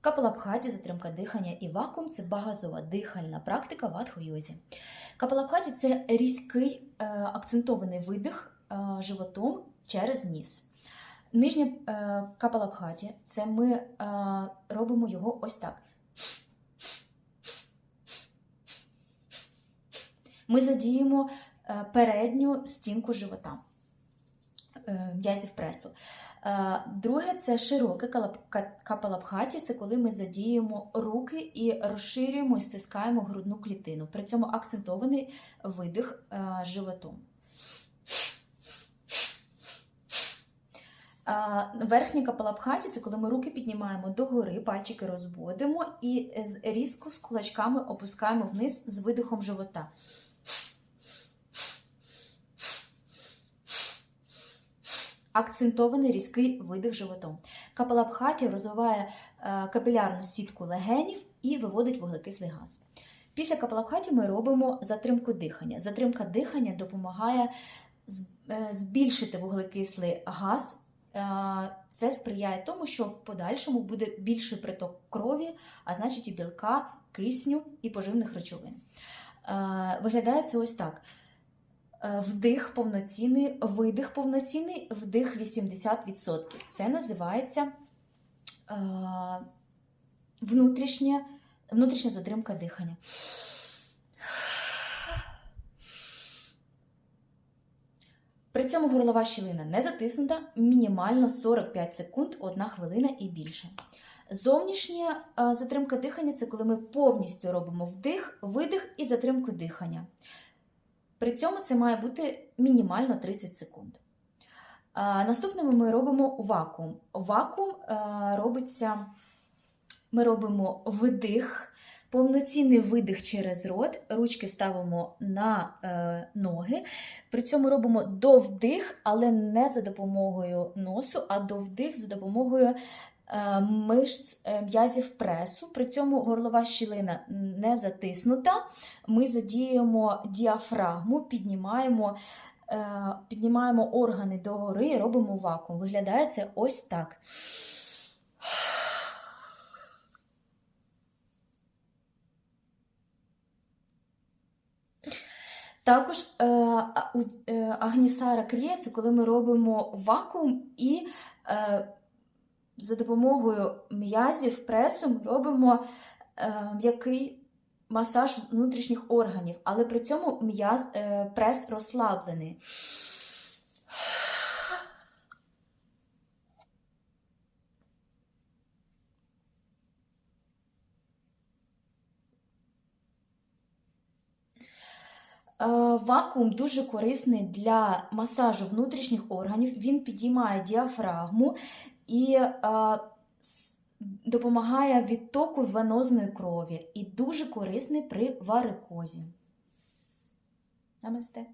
Капалабхаті, затримка дихання і вакуум це багазова дихальна практика в адхойозі. Капалабхаті це різкий е, акцентований видих е, животом через ніс. Нижня е, капалабхаті це ми робимо його ось так. Ми задіємо передню стінку живота, м'язів пресу. Е, Друге це широке капалабхаті, це коли ми задіємо руки і розширюємо і стискаємо грудну клітину. При цьому акцентований видих е, животом. Верхня капалабхаті це коли ми руки піднімаємо догори, пальчики розводимо і е, різко з кулачками опускаємо вниз з видихом живота. Акцентований різкий видих животом. Капалабхаті розвиває е, капілярну сітку легенів і виводить вуглекислий газ. Після капалабхаті ми робимо затримку дихання. Затримка дихання допомагає е, збільшити вуглекислий газ. Е, Це сприяє тому, що в подальшому буде більший приток крові, а значить і білка, кисню і поживних речовин. Виглядає це ось так. Е, Вдих повноцінний, видих повноцінний, вдих 80%. Це називається е, внутрішня, внутрішня затримка дихання. При цьому горлова щілина не затиснута, мінімально 45 секунд, 1 хвилина і більше. Зовнішня е, затримка дихання це коли ми повністю робимо вдих, видих і затримку дихання. При цьому це має бути мінімально 30 секунд. Наступними ми робимо вакуум. Вакуум е, робиться, ми робимо видих, повноцінний видих через рот, ручки ставимо на е, ноги. При цьому робимо довдих, але не за допомогою носу, а довдих за допомогою мишць е, м'язів пресу. При цьому горлова щілина не затиснута. Ми задіємо діафрагму, піднімаємо, е, піднімаємо органи догори і робимо вакуум. Виглядає це ось так. Також е, е, Агнісара кріє коли ми робимо вакуум і е, за допомогою м'язів пресу ми робимо е, м'який масаж внутрішніх органів, але при цьому м'яз е, прес розслаблений. Вакуум дуже корисний для масажу внутрішніх органів. Він підіймає діафрагму і е, допомагає відтоку венозної крові і дуже корисний при варикозі. Намасте.